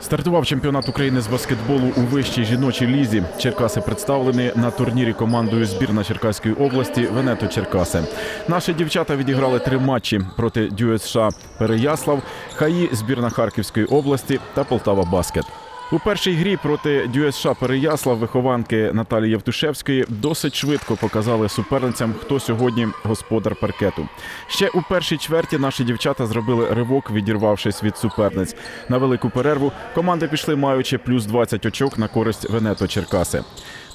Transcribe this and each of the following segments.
Стартував чемпіонат України з баскетболу у вищій жіночій лізі. Черкаси представлені на турнірі командою збірна Черкаської області Венето Черкаси. Наші дівчата відіграли три матчі проти ДЮСШ Переяслав, ХАІ збірна Харківської області та Полтава Баскет. У першій грі проти ДЮСШ Переяслав вихованки Наталії Євтушевської досить швидко показали суперницям, хто сьогодні господар паркету. Ще у першій чверті наші дівчата зробили ривок, відірвавшись від суперниць. На велику перерву команди пішли, маючи плюс 20 очок на користь Венето Черкаси.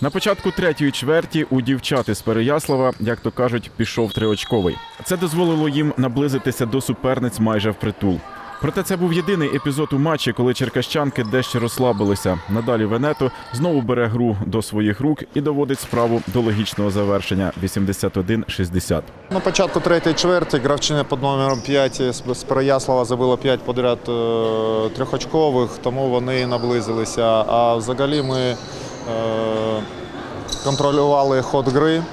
На початку третьої чверті у дівчат із Переяслава, як то кажуть, пішов триочковий. Це дозволило їм наблизитися до суперниць майже впритул. Проте це був єдиний епізод у матчі, коли черкащанки дещо розслабилися. Надалі Венето знову бере гру до своїх рук і доводить справу до логічного завершення 81-60. На початку третьої чверті гравчиня під номером 5 з Переяслава забила 5 подряд е, трьохочкових, тому вони наблизилися. А взагалі ми е, контролювали ход гри.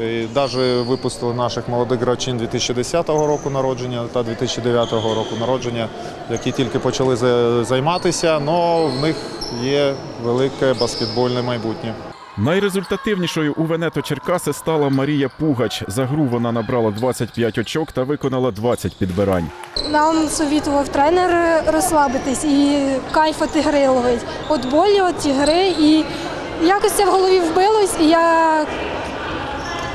І навіть випустили наших молодих гравчин 2010 року народження та 2009 року народження, які тільки почали займатися, але в них є велике баскетбольне майбутнє. Найрезультативнішою у Венето Черкаси стала Марія Пугач. За гру вона набрала 25 очок та виконала 20 підбирань. Нам совітував тренер розслабитись і кайф від ігри ловить. От болі, от ці гри. І якось це в голові вбилось, і я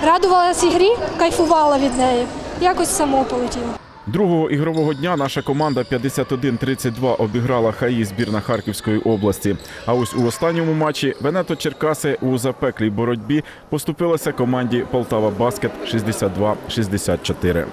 радувалась ігрі, кайфувала від неї. Якось само полетіло. Другого ігрового дня наша команда 51-32 обіграла ХАІ збірна Харківської області. А ось у останньому матчі Венето Черкаси у запеклій боротьбі поступилася команді Полтава Баскет 62-64.